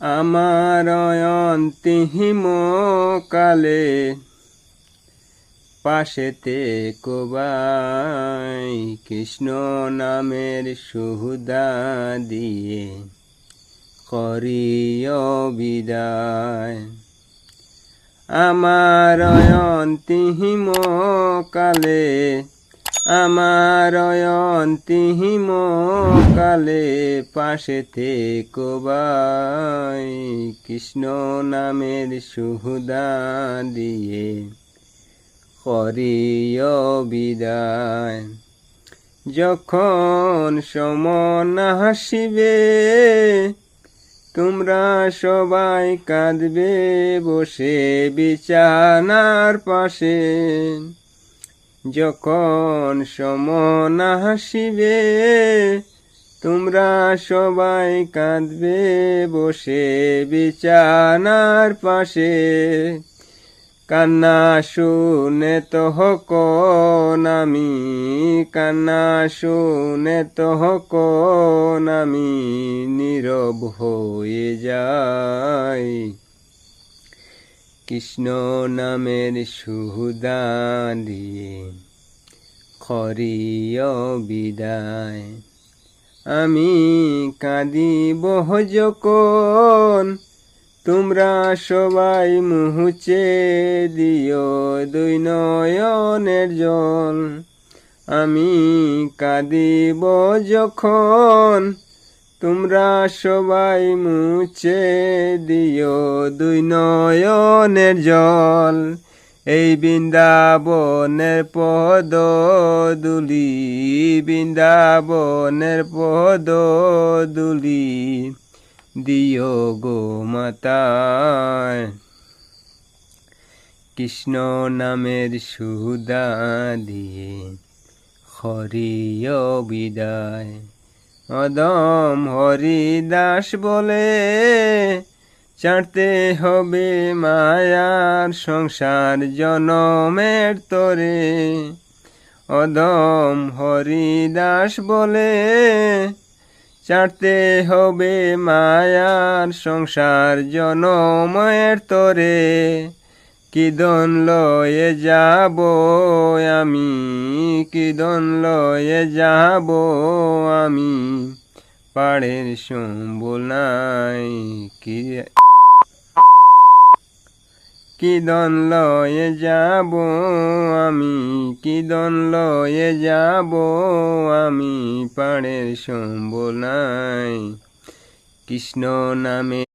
আমার অন্তিহিম কালে পাশেতে কোবাই কৃষ্ণ নামের সুহুদা দিয়ে করিও বিদায়। আমার অন্তিহিম কালে আমার অন্তিহিম কালে পাশে থেকে বাই, কৃষ্ণ নামের সুহুদা দিয়ে করিও বিদায়। যখন সমন হাসিবে, তোমরা সবাই কাঁদবে, বসে বিছানার পাশে। যখন সমন হাসিবে, তোমরা সবাই কাঁদবে, বসে বিছানার পাশে। কান্না শুনে তো হকন আমি, কান্না শুনে তো হকন আমি, নীরব হয়ে যাই। কৃষ্ণ নামের সুহুদা দিয়ে খরিয় বিদায়। আমি কাঁদিব যখন তোমরা সবাই মুহুচে দিও দুই নয়নের জল। আমি কাঁদিব যখন তোমরা সবাই মুছে দিও দুই নয়নের জল। এই বৃন্দাবনের পদ দুলি, বৃন্দাবনের পদ দুলি, দিও গো মাতায় কৃষ্ণ নামের সুদা দিয়ে হরিয় বিদায়। অদম হরিদাস বলে, চাঁটতে হবে মায়ার সংসার জনমের তরে। অদম হরিদাস বলে, চাটতে হবে মায়ার সংসার জনময়ের তরে। কিদন লয়ে যাব আমি? কিদন লয়ে যাব আমি? পাড়ের সম্বল নাই, কি কিদন লয়ে যাব আমি? কিদন লয়ে যাব আমি? পাড়ের সম্বল নাই, কৃষ্ণ নামে